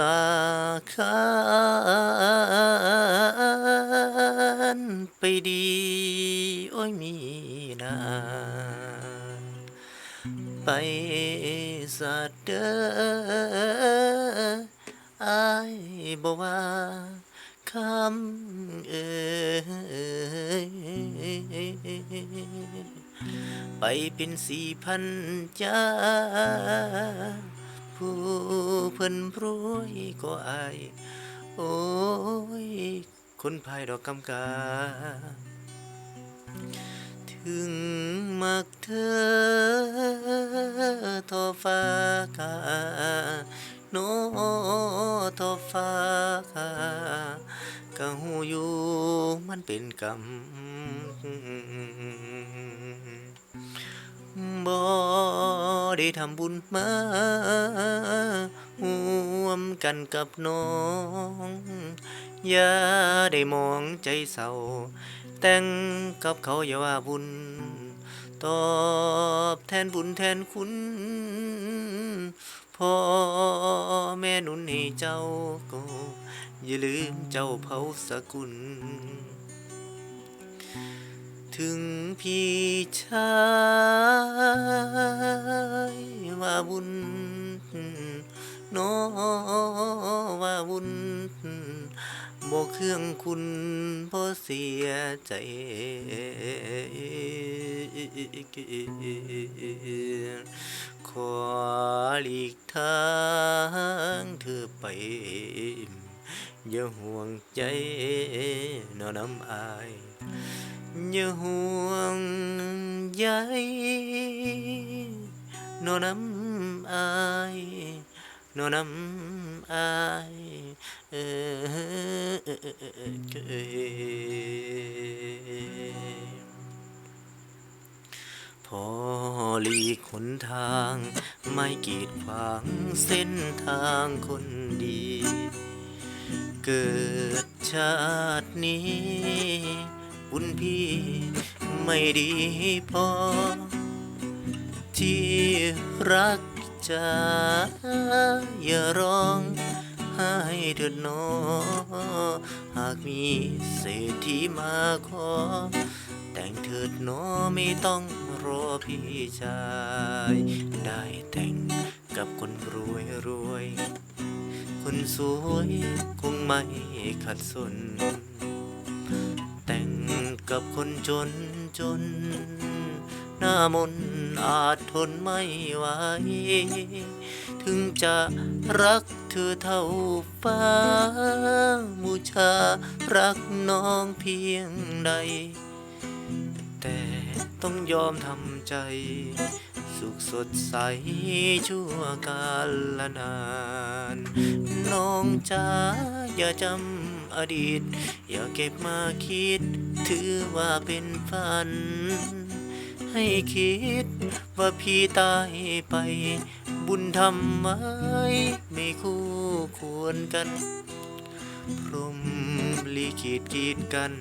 ลาคานไปดีโอ้ยมีนาไปสัตว์เด้ออายบอกว่าคำเอ่ยไปเป็นสี่พันจา ผู้เพิ่นพรวยก็อาย โอ้ย คนภายดอกกำกา ถึงมักเธอทอฟ้ากาโนทอฟ้ากากะหูอยู่มันเป็นกรรมบ่ ได้ทำบุญมาร่วมกันกับน้อง อย่าได้มองใจเศร้า แต่งกับเขาอย่าว่าบุญ ตอบแทนบุญแทนคุณพ่อแม่หนุนให้เจ้าก็อย่าลืมเจ้าเผาสกุล ถึงพี่ชาย เครื่องคุณบ่เสียใจขอหลีกทางเธอไปอย่าห่วงใจนอน้ำอายอย่าห่วงใยนอน้ำอายนอน้ำอายเออ หนทาง ไม่กีดขวางเส้นทางคนดี เกิดชาตินี้บุญพี่ไม่ดีพอ ที่รักจะอย่าร้องไห้เถิดนอหากมีเศรษฐีมาขอ แต่งเถิดหนอไม่ต้องรอพี่ชาย ได้แต่งกับคนรวยรวย คนสวยคงไม่ขัดสน แต่งกับคนจนจน หน้ามน์อาจทนไม่ไหว ถึงจะรักเธอเท่าฟ้ามูชารักน้องเพียงใด แต่ต้องยอมทำใจ สุขสดใสชั่วกาลนาน น้องจ๋าอย่าจำอดีต อย่าเก็บมาคิด ถือว่าเป็นฝัน ให้คิดว่าพี่ตายไป บุญทำไมไม่คู่ควรกัน พรมลิขิตกีดกัน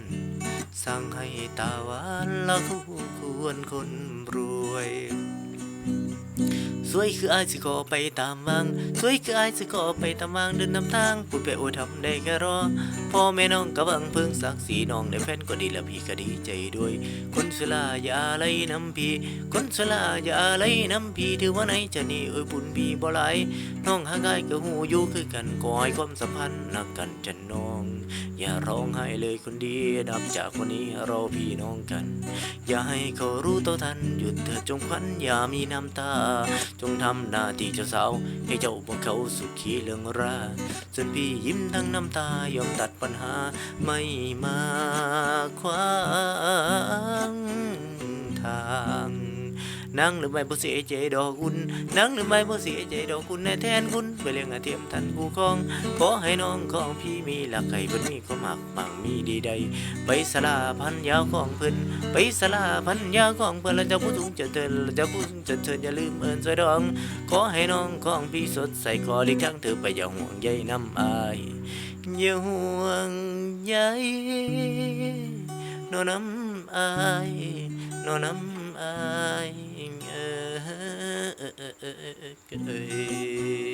สั่งให้ตาหวานละคู่ควรคนรวย สวยคืออายสิขอไปตามมัง สวยคืออายสิขอไปตามมังเดินนำทางพูดไปโอทำได้แค่รอ พ่อแม่น้องกับบังเพิ่งสักสีน้องได้แฟนก็ดีแล้วพี่ก็ดีใจด้วย คนสลาอย่าไล่น้ำพี่ คนสลาอย่าไล่น้ำพี่ถือว่าไหนจะนี่เอ้ยบุญพี่บ่ไหลน้องหากายก็หูอยู่คือกันก่อให้ความสัมพันธ์นักกันจะน้อง อย่าร้องไห้เลยคนดีนับจากวันนี้เราพี่น้องกัน อย่าให้เขารู้เท่าทันหยุดเถิดจงควันอย่ามีน้ำตา จงทำหน้าที่เจ้าสาว ให้เจ้าพวกเขาสุขีเรื่องราส่วนพี่ยิ้มทั้งน้ำตายอมตัดปัญหาไม่มาขวางทาง นั่งหรือไม่บ่เสียใจดอกคุณนั่งหรือไม่บ่เสียใจดอกคุณในแทนคุณไปเลี้ยงอาเทียมทันกูคองขอให้น้องของพี่มีหลักไก่เพิ่นมีความหักปังมีดีใด ไปสลาพันยาวของเพิ่นไปสลาพันยาวของเพิ่นแล้วเจ้าผู้สูงจะเตือนแล้วเจ้าผู้สูงจะเตือนอย่าลืมเอิ้นสวยดองขอให้น้องของพี่สดใสขอหลีกทางเธอไปอย่าห่วงใยน้ำอายอย่าห่วงใยนอน้ำอายนอน้ำอาย เออ